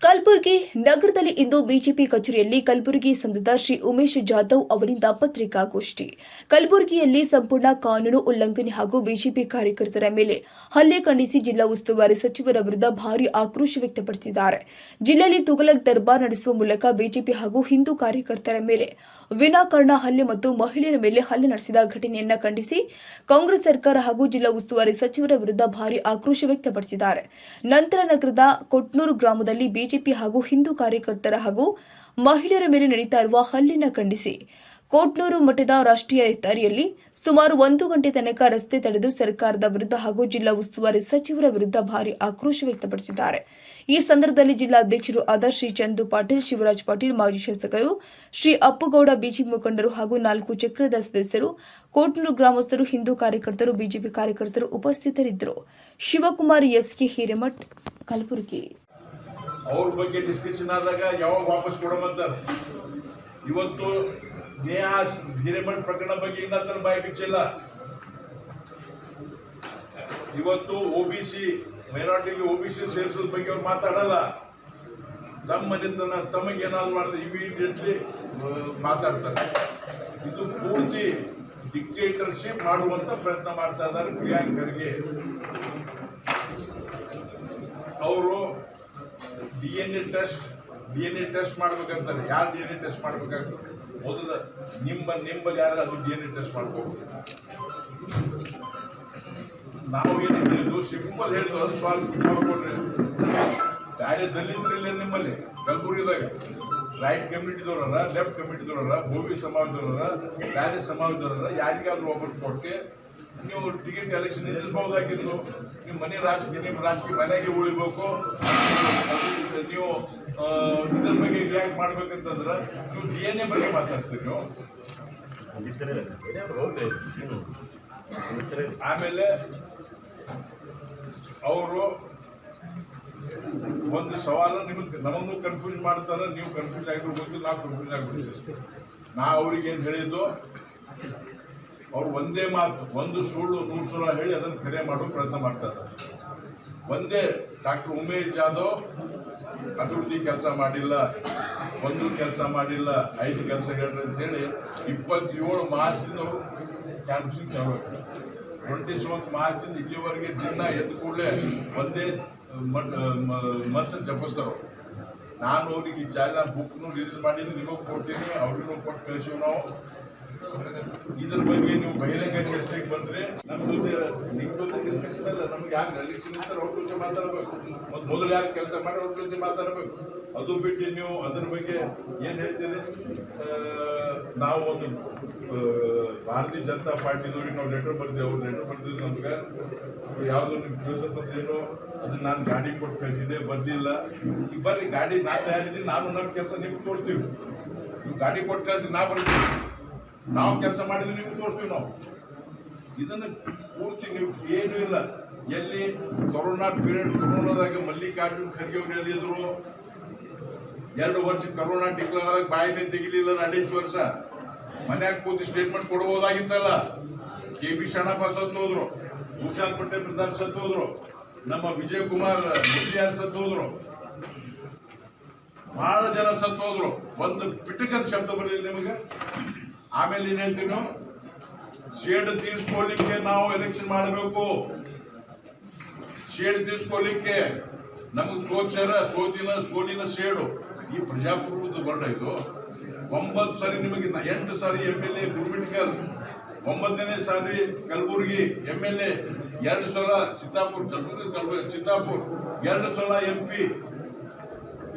ಕಲಬುರಗಿ ನಗರದಲ್ಲಿ ಇಂದು ಬಿಜೆಪಿ ಕಚೇರಿಯಲ್ಲಿ ಕಲಬುರಗಿ ಸಂಸದ ಶ್ರೀ ಉಮೇಶ್ ಜಾಧವ್ ಅವರಿಂದ ಪತ್ರಿಕಾಗೋಷ್ಠಿ. ಕಲಬುರಗಿಯಲ್ಲಿ ಸಂಪೂರ್ಣ ಕಾನೂನು ಉಲ್ಲಂಘನೆ ಹಾಗೂ ಬಿಜೆಪಿ ಕಾರ್ಯಕರ್ತರ ಮೇಲೆ ಹಲ್ಲೆ ಖಂಡಿಸಿ ಜಿಲ್ಲಾ ಉಸ್ತುವಾರಿ ಸಚಿವರ ವಿರುದ್ಧ ಭಾರಿ ಆಕ್ರೋಶ ವ್ಯಕ್ತಪಡಿಸಿದ್ದಾರೆ. ಜಿಲ್ಲೆಯಲ್ಲಿ ತುಗಲಕ್ ದರ್ಬಾರ್ ನಡೆಸುವ ಮೂಲಕ ಬಿಜೆಪಿ ಹಾಗೂ ಹಿಂದೂ ಕಾರ್ಯಕರ್ತರ ಮೇಲೆ ವಿನಾಕಾರಣ ಹಲ್ಲೆ ಮತ್ತು ಮಹಿಳೆಯರ ಮೇಲೆ ಹಲ್ಲೆ ನಡೆಸಿದ ಘಟನೆಯನ್ನು ಖಂಡಿಸಿ ಕಾಂಗ್ರೆಸ್ ಸರ್ಕಾರ ಹಾಗೂ ಜಿಲ್ಲಾ ಉಸ್ತುವಾರಿ ಸಚಿವರ ವಿರುದ್ಧ ಭಾರಿ ಆಕ್ರೋಶ ವ್ಯಕ್ತಪಡಿಸಿದ್ದಾರೆ. ನಂತರ ನಗರದ ಕೊಟ್ನೂರು ಗ್ರಾಮದಲ್ಲಿ ಬಿಜೆಪಿ ಹಾಗೂ ಹಿಂದೂ ಕಾರ್ಯಕರ್ತರ ಹಾಗೂ ಮಹಿಳೆಯರ ಮೇಲೆ ನಡೀತಾ ಇರುವ ಹಲ್ಲಿನ ಖಂಡಿಸಿ. ಕೋಟ್ನೂರು ಮಠದ ರಾಷ್ಟ್ರೀಯ ಹೆದ್ದಾರಿಯಲ್ಲಿ ಸುಮಾರು ಒಂದು ಗಂಟೆ ತನಕ ರಸ್ತೆ ತಡೆದು ಸರ್ಕಾರದ ವಿರುದ್ಧ ಹಾಗೂ ಜಿಲ್ಲಾ ಉಸ್ತುವಾರಿ ಸಚಿವರ ವಿರುದ್ಧ ಭಾರಿ ಆಕ್ರೋಶ ವ್ಯಕ್ತಪಡಿಸಿದ್ದಾರೆ. ಈ ಸಂದರ್ಭದಲ್ಲಿ ಜಿಲ್ಲಾಧ್ಯಕ್ಷರು ಆದ ಶ್ರೀ ಚಂದು ಪಾಟೀಲ್, ಶಿವರಾಜ್ ಪಾಟೀಲ್, ಮಾಜಿ ಶಾಸಕರು ಶ್ರೀ ಅಪ್ಪುಗೌಡ, ಬಿಜೆಪಿ ಮುಖಂಡರು ಹಾಗೂ ನಾಲ್ಕು ಚಕ್ರದ ಸದಸ್ಯರು, ಕೋಟ್ನೂರು ಗ್ರಾಮಸ್ಥರು, ಹಿಂದೂ ಕಾರ್ಯಕರ್ತರು, ಬಿಜೆಪಿ ಕಾರ್ಯಕರ್ತರು ಉಪಸ್ಥಿತರಿದ್ದರು. ಶಿವಕುಮಾರ್, ಎಸ್ಕೆ ಹಿರೇಮಠ್, ಕಲಬುರಗಿ. ಅವ್ರ ಬಗ್ಗೆ ಡಿಸ್ಕಷನ್ ಆದಾಗ ಯಾವಾಗ ವಾಪಸ್ ಕೊಡೋಮಂತಾರ ಇವತ್ತು ನೇಹಾ ಹಿರೇಮಠ್ ಪ್ರಕರಣ ಬಗ್ಗೆ ಇನ್ನತರ ಬಾಯಿ ಬಿಚ್ಚಿಲ್ಲ. ಇವತ್ತು ಒ ಬಿ ಸಿ ಮೈನಾರಿಟಿಗೆ ಒ ಸೇರಿಸೋದ್ ಬಗ್ಗೆ ಅವ್ರು ಮಾತಾಡಲ್ಲ. ಮನೆತನ ತಮಗೇನಾದ್ರು ಮಾಡಿದ್ರೆ ಇಮಿಡಿಯೇಟ್ಲಿ ಮಾತಾಡ್ತಾರೆ. ಇದು ಪೂರ್ತಿ ಡಿಕ್ಟೇಟರ್ಶಿಪ್ ಮಾಡುವಂತ ಪ್ರಯತ್ನ ಮಾಡ್ತಾ ಇದ್ದಾರೆ ಪ್ರಿಯಾಂಕ್ ಖರ್ಗೆ ಅವರು D N A test D N A test ಮಾಡ್ಬೇಕಂತಾರೆ. ಯಾರು ಡಿ ಎನ್ ಎ ಟೆಸ್ಟ್ ಮಾಡ್ಬೇಕಾಗ್ತದೆ ಮೊದಲು ನಿಮ್ಮ, ನಿಮ್ಮಲ್ಲಿ ಯಾರು ಅದು ಡಿ ಎನ್ ಎ ಟೆಸ್ಟ್ ಮಾಡ್ಕೋಬೇಕು ನಾವು ಏನು ಹೇಳಿದ್ದು ಸಿಂಪಲ್ ಹೇಳಿದ್ದು ಅದು ಸಾಲ್ವ್ ಮಾಡ್ಕೊಂಡ್ರೆ. ಬೇರೆ ದಲಿತರಿಲ್ಲ ನಿಮ್ಮಲ್ಲಿ, ಕಲಬುರಗಿದಾಗ. ರೈಟ್ ಕಮ್ಯುನಿಟಿದವ್ರರ ಲೆಫ್ಟ್ ಕಮ್ಯುನಿಟಿದವ್ರರ ಭೂಮಿ ಸಮಾಜದವ್ರರ ಬೇರೆ ಸಮಾಜದವ್ರರ ಯಾರಿಗಾದ್ರೂ ಒಬ್ಬರು ಕೊಟ್ಟೆ ನೀವು ಟಿಕೆಟ್ ಎಲೆಕ್ಷನ್ ನಿಲ್ಲಿಸಬಹುದಾಗಿತ್ತು ನಿಮ್ಮ ಮನೆ ರಾಜಕೀಯ ನಿಮ್ಮ ರಾಜಕೀಯ ಮನೆಗೆ ಉಳಿಬೇಕು. ನೀವು ಇದ್ರ ಬಗ್ಗೆ ರಿಯಾಕ್ಟ್ ಮಾಡ್ಬೇಕಂತಂದ್ರೆ ನೀವು ಡಿ ಎನ್ ಎ ಬಗ್ಗೆ ಮಾತಾಡ್ತೀರಿ ನೀವು. ಆಮೇಲೆ ಅವರು ಒಂದು ಸವಾಲು ನಿಮಗೆ ನಮ್ಮನ್ನು ಕನ್ಫ್ಯೂಸ್ ಮಾಡ್ತಾರೆ, ನೀವು ಕನ್ಫ್ಯೂಸ್ ಆಗಿರ್ಬೋದು ನಾವು ಕನ್ಫ್ಯೂಸ್ ಆಗಿಬಿಡ್ತೀವಿ. ನಾ ಅವ್ರಿಗೆ ಏನು ಹೇಳಿದ್ದು, ಅವ್ರು ಒಂದೇ ಮಾತು, ಒಂದು ಸುಳ್ಳು ನೂರು ಸಲ ಹೇಳಿ ಅದನ್ನು ಕರೆ ಮಾಡೋ ಪ್ರಯತ್ನ ಮಾಡ್ತಾರೆ ಒಂದೇ ಡಾಕ್ಟರ್ ಉಮೇಶ್ ಜಾಧವ್ ಅಭಿವೃದ್ಧಿ ಕೆಲಸ ಮಾಡಿಲ್ಲ, ಒಂದು ಕೆಲಸ ಮಾಡಿಲ್ಲ, ಐದು ಕೆಲಸ ಹೇಳ್ರಿ ಅಂತ ಹೇಳಿ ಇಪ್ಪತ್ತೇಳು ಮಾರ್ಚಿಂದ ಅವರು ಕ್ಯಾನ್ಸಿಂಗ್ ಚಾಲು ಟ್ವೆಂಟಿ ಸೆವೆಂತ್ ಮಾರ್ಚಿಂದ ಇಲ್ಲಿವರೆಗೆ ದಿನ ಎದ್ದು ಕೂಡಲೇ ಒಂದೇ ಮತ್ತೆ ಜಪಿಸ್ತಾರೆ ನಾನು ಅವ್ರಿಗೆ ಈ ಚಾನಲ್ ಬುಕ್ನು ರಿಲೀಸ್ ಮಾಡಿ ನಿಮಗೂ ಕೊಡ್ತೀನಿ, ಅವ್ರಿಗೂ ಕೊಟ್ಟು ಕಳಿಸಿವಿ ನಾವು. ಇದ್ರ ಬಗ್ಗೆ ನೀವು ಬಹಿರಂಗ ಚರ್ಚೆಗೆ ಬಂದ್ರೆ ನಮ್ ಜೊತೆ ನಿಮ್ ಜೊತೆ ಡಿಸ್ಕಷನ್ ಅಲ್ಲ ನಮ್ಗೆ ಯಾರು ಎಲೆಕ್ಷನ್ ಅವ್ರ ಜೊತೆ ಮಾತಾಡಬೇಕು. ಮತ್ತು ಮೊದಲು ಯಾರು ಕೆಲಸ ಮಾಡಿ ಅವ್ರ ಜೊತೆ ಮಾತಾಡಬೇಕು? ಅದು ಬಿಟ್ಟು ನೀವು ಅದ್ರ ಬಗ್ಗೆ ಏನ್ ಹೇಳ್ತೀರಿ? ನಾವು ಒಂದು ಭಾರತೀಯ ಜನತಾ ಪಾರ್ಟಿದವ್ರಿಗೆ ನಾವು ಲೆಟರ್ ಬರ್ತೀವಿ ಅವ್ರು ಲೆಟರ್ ಬರ್ತಿದ್ರು ನಮ್ಗೆ. ಯಾವುದು ನಿಮ್ಮ ವಿರೋಧ ಏನು, ಅದನ್ನ ನಾನು ಗಾಡಿ ಕೊಟ್ಟು ಕಳಿಸಿದೆ ಈಗ ಬರ್ರಿ, ಗಾಡಿ ನಾ ತಯಾರಿದ್ದೀನಿ, ನಾನು ನಮ್ಮ ಕೆಲಸ ನಿಮ್ಗೆ ತೋರಿಸ್ತೀವಿ. ಗಾಡಿ ಕೊಟ್ಟು ಕಳಿಸಿ, ನಾ ಬರ್ತೀವಿ ನಾವು ಕೆಲಸ ಮಾಡಿದ್ರೆ ನೀವು ತೋರಿಸ್ತೀವಿ ನಾವು. ಇದನ್ನು ಪೂರ್ತಿ ನೀವು ಏನೂ ಇಲ್ಲ. ಎಲ್ಲಿ ಕೊರೋನಾ ಪೀರಿಯಡ್ ಕೊರೋನಾದಾಗ ಮಲ್ಲಿಕಾರ್ಜುನ್ ಖರ್ಗೆ ಅವರು ಎಲ್ಲಿದ್ರು ಎರಡು ವರ್ಷ ಕೊರೋನಾ ಡಿಕ್ಲೇರ್ ಆದಾಗ ಬಾಯಿನೇ ತೆಗಿಲಿಲ್ಲ ನಡೆಂಚು ವರ್ಷ. ಮನ್ಯಾಗ ಕೂತು ಸ್ಟೇಟ್ಮೆಂಟ್ ಕೊಡ್ಬೋದಾಗಿತ್ತಲ್ಲ? ಕೆ ಬಿ ಶರಣಪ್ಪ ಸತ್ತೋದ್ರು ಭೂಷಾಲ್ ಪಟೇಲ್ ಪ್ರಧಾನ ಸತ್ತೋದ್ರು ನಮ್ಮ ವಿಜಯ್ ಕುಮಾರ್ ಮುಖ್ಯಾರ್ ಸತ್ತೋದ್ರು ಬಹಳ ಜನ ಸತ್ತು ಹೋದ್ರು. ಒಂದು ಪಿಟಕದ ಶಬ್ದ ಬರಲಿಲ್ಲ ನಿಮಗೆ? ಆಮೇಲೆ ಏನ್ ಹೇಳ್ತೀವಿ ನಾವು ಶೇಡ್ ತೀರ್ಸ್ಕೊಳ್ಲಿಕ್ಕೆ ನಾವು ಎಲೆಕ್ಷನ್ ಮಾಡಬೇಕು. ಶೇಡ್ ತೀರ್ಸ್ಕೊಳ್ಲಿಕ್ಕೆ ನಮಗೆ ಸೋಚರ, ಸೋತಿನ, ಸೋಲಿನ ಶೇಡು ಈ ಪ್ರಜಾಪ್ರಭುತ್ವ ಬರ್ಡ್ ಇದು. ಒಂಬತ್ತು ಸಾರಿ ನಿಮಗೆ ಎಂಟು ಸಾರಿ ಎಂ ಎಲ್ ಎ ಗುರುಮಿಟ್ಕಲ್ ಒಂಬತ್ತನೇ ಸಾರಿ ಕಲಬುರಗಿ ಎಂ ಎಲ್ ಎ, ಎರಡು ಸಲ ಚಿತ್ತಾಪುರ್, ಕಲಬುರಗಿ ಕಲಬುರಗಿ ಚಿತ್ತಾಪುರ್, ಎರಡು ಸಲ ಎಂ ಪಿ.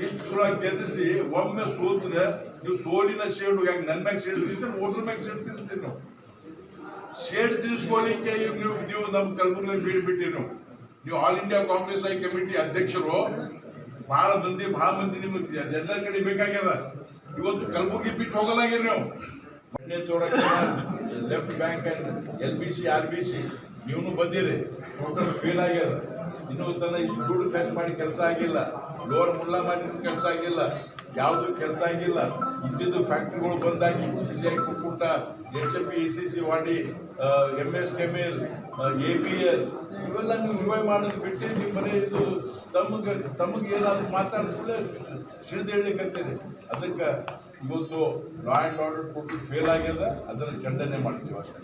ಇಷ್ಟು ಸಲ ಗೆದ್ದಿಸಿ, ಒಮ್ಮೆ ಸೋತ್ರೆ ನೀವು ಸೋಲಿನ ಶೇಡು, ಯಾಕೆ ನನ್ನ ಮ್ಯಾಗ ಶೇಡ್ ತಿಂತೀರಿ ಓದ್ರ ಮ್ಯಾಗ ಶೇಡ್ ತಿನ್ಸ್ತೀರಿ ನಾವು? ಶೇಡ್ ತಿನ್ಸ್ಕೊಳ್ಳಿಕ್ಕೆ ಈಗ ನೀವು ನೀವು ನಮ್ಮ ಕಲಬುರಗಿ ಬೀಳ್ಬಿಟ್ಟಿರಿ ನೀವು. All India Congress I committee ಅಧ್ಯಕ್ಷರು ಬಹಳ ಮಂದಿ ಬಹಳ ಮಂದಿ ನಿಮಗೆ ಎಲ್ಲ ಕಡೆ ಬೇಕಾಗ್ಯದ. ಇವತ್ತು ಕಲ್ಬುರ್ಗಿ ಬಿಟ್ಟು ಹೋಗಲಾಗಿರಿ ನೀವು. Left bank L B C R B C ನೀವು ಬಂದಿರಿ. ಟೋಟಲ್ ಫೇಲ್ ಆಗ್ಯದ. ಇನ್ನೂ ತನ ಇಷ್ಟು ದುಡ್ಡು ಖರ್ಚು ಮಾಡಿ ಕೆಲಸ ಆಗಿಲ್ಲ. ಲೋರ್ ಮುಲ್ಲಾ ಮಾಡಿ ಕೆಲಸ ಆಗಿಲ್ಲ. ಯಾವುದು ಕೆಲಸ ಆಗಿಲ್ಲ. ಇದ್ದಿದ್ದು ಫ್ಯಾಕ್ಟ್ರಿಗಳು ಬಂದಾಗಿ C C I ಕುಕ್ಕುಟ H F C C Wadi M S S ಕೆಮಿಲ್ ಎ ಪಿ ಎಲ್ ಇವೆಲ್ಲ ನೀವು ರಿವೈವ್ ಮಾಡೋದು ಬಿಟ್ಟು ನಿಮ್ಮ ಮನೆ ಇದು ತಮಗೆ ತಮಗೆ ಏನಾದರೂ ಮಾತಾಡಿದ್ರೆ ಸಿಡಿದು ಹೇಳಲಿಕ್ಕಂತೀರಿ ಅದಕ್ಕೆ ಇವತ್ತು ಲಾ ಆ್ಯಂಡ್ ಆರ್ಡರ್ ಕೊಟ್ಟು ಫೇಲ್ ಆಗ್ಯದ, ಅದನ್ನು ಖಂಡನೆ ಮಾಡ್ತೀವಿ ಅಷ್ಟೇ.